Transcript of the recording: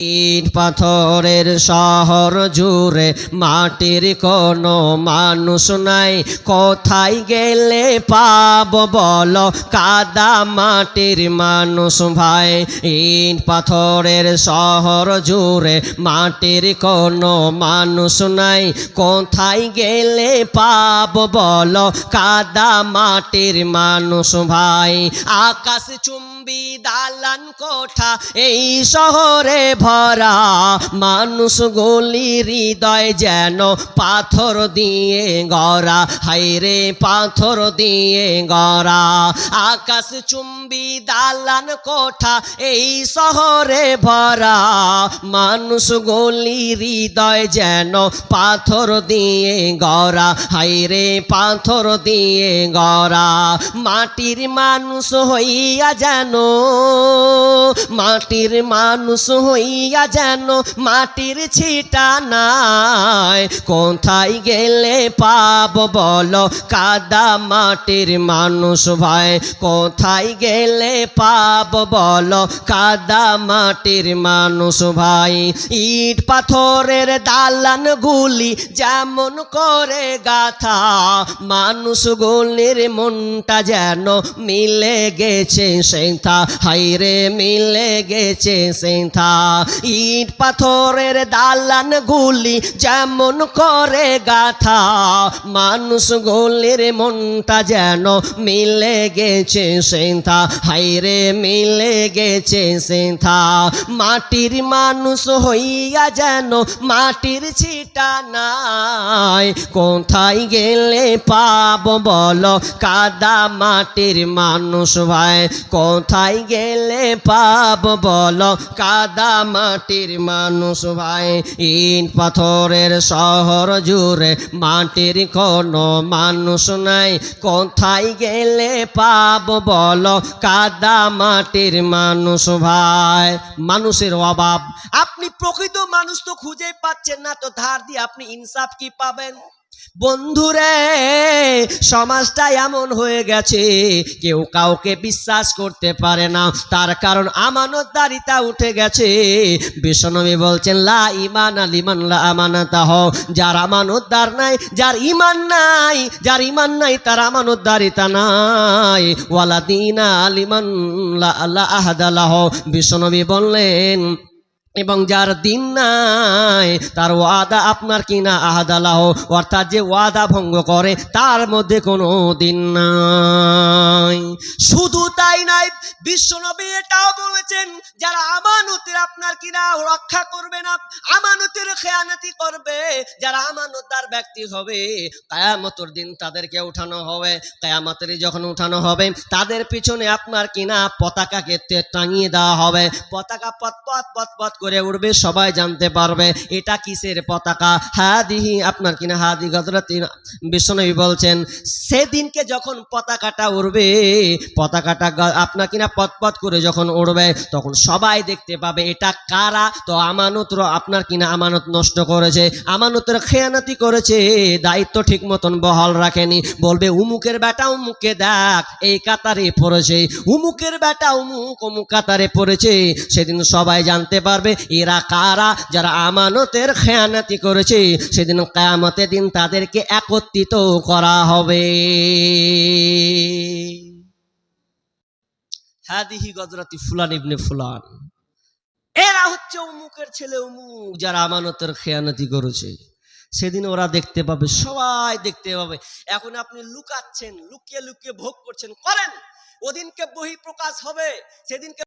ইট পাথরের শহর জুড়ে মাটির কোনো মানুষ নাই। কোথায় গেলে পাব বলো? কাদা মাটির মানুষ ভাই। ইট পাথরের শহর জুড়ে মাটির কোনো মানুষ নাই। কোথায় গেলে পাব বল? কাদা মাটির মানুষ ভাই। আকাশ চুম্বি দালান কোঠা এই শহরে ভরা মানুষ গলি হৃদয় যেন পাথর দিয়ে গড়া। হাইরে পাথর দিয়ে গড়া। আকাশ চুম্বি দালান কোঠা, এই শহরে ভরা। মানুষ গলি হৃদয় যেন পাথর দিয়ে গড়া। হাইরে পাথর দিয়ে গড়া। মাটির মানুষ হইয়া যেন, মাটির মানুষ হইয়া যেন মাটির ছিটা নাই। কোথায় গেলে পাব বলো? কাদা মাটির মানুষ ভাই। কোথায় গেলে পাব বলো? কাদা মাটির মানুষ ভাই। ইট পাথরের দালান গুলি যেমন করে গাথা মানুষ গুলির মনটা যেন মিলে গেছে সেথা হাইরে মিলে গেছে সেথা ইট পাথরের দালান গুলি যেমন করে গাথা? মানুষ গুলির মনটা যেন মিলে গেছে সেথা হাইরে মিলে গেছে সেথা মাটির মানুষ হইয়া যেন মাটির ছিটা নাই। কোথায় গেলে পাব বলো? কাদা মাটির মানুষ ভাই, কোথায় গেলে পাব বলো? কাদা মাটির মানুষ ভাই, ইট পাথরের শহর জুড়ে মাটির কোনো মানুষ নাই। কোথায় গেলে পাব বলো? কাদা মাটির মানুষ ভাই। মানুষের অভাব। আপনি প্রকৃত মানুষ তো খুঁজে পাচ্ছেন না তো, ধার দিয়ে আপনি ইনসাফ কি পাবেন? বন্ধুরে, সমাজটা এমন হয়ে গেছে, কেউ কাউকে বিশ্বাস করতে পারে না। তার কারণ আমানতদারিতা উঠে গেছে। বিশ্বনবী বলছেন, লা ইমান আলিমান লা আমানাতা হ যার আমানতদার নাই, যার ইমান নাই, যার ইমান নাই, তার আমানতদারিতা নাই। ওয়ালা দিনা আলিমান লা লা আহাদালাহ বিশ্বনবী বললেন এবং যার দিন নাই, তার ওয়াদা আপনার কিনা আহাদালাহ, অর্থাৎ যে ওয়াদা ভঙ্গ করে, তার মধ্যে কোনো দিন নাই। শুধু তাই নাই বিশ্বনবী এটাও বলেছেন, যারা আমানতের আপনার কিনা রক্ষা করবে না, আমানতের খেয়ানাতি করবে, যারা আমানতদার ব্যক্তি হবে, কায়ামতর দিন তাদেরকে উঠানো হবে কায়ামতের যখন উঠানো হবে, তাদের পিছনে আপনার কিনা পতাকাকে টাঙিয়ে দেওয়া হবে, পতাকা পথ পথ পথ পথ করে উঠবে, সবাই জানতে পারবে এটা কিসের পতাকা। হাদিহি আপনার কিনা, হাদি গজরাতি বিশ্বনবী বলছেন, সেদিনকে যখন পতাকাটা উড়বে, পতাকাটা আপনার কিনা পথ পথ করে যখন উড়বে, তখন সবাই দেখতে পাবে এটা কারা? তো আমানত আপনার কিনা আমানত নষ্ট করেছে, আমানতের খেয়ানাতি করেছে, দায়িত্ব ঠিক মতন বহাল রাখেনি। বলবে, উমুকের বেটা উমুকে দেখ, এই কাতারে পড়েছে। উমুকের বেটা উমুক, অমুক কাতারে পড়েছে। সেদিন সবাই জানতে পারবে এরা কারা? যারা আমানতের খেয়ানাতি করেছে, সেদিন কায়ামতের দিন তাদেরকে একত্রিত করা হবে। হাদিহি গজরাতি ফুলান ইবনে ফুলান। এরা হচ্ছে উমুকের ছেলে উমুক যারা আমানতের খেয়ানতি করেছে। সেদিন ওরা দেখতে পাবে, সবাই দেখতে পাবে। এখন আপনি লুকাচ্ছেন, লুকিয়ে লুকিয়ে ভোগ করছেন, করেন। ওদিনকে বহি প্রকাশ হবে, সেদিনকে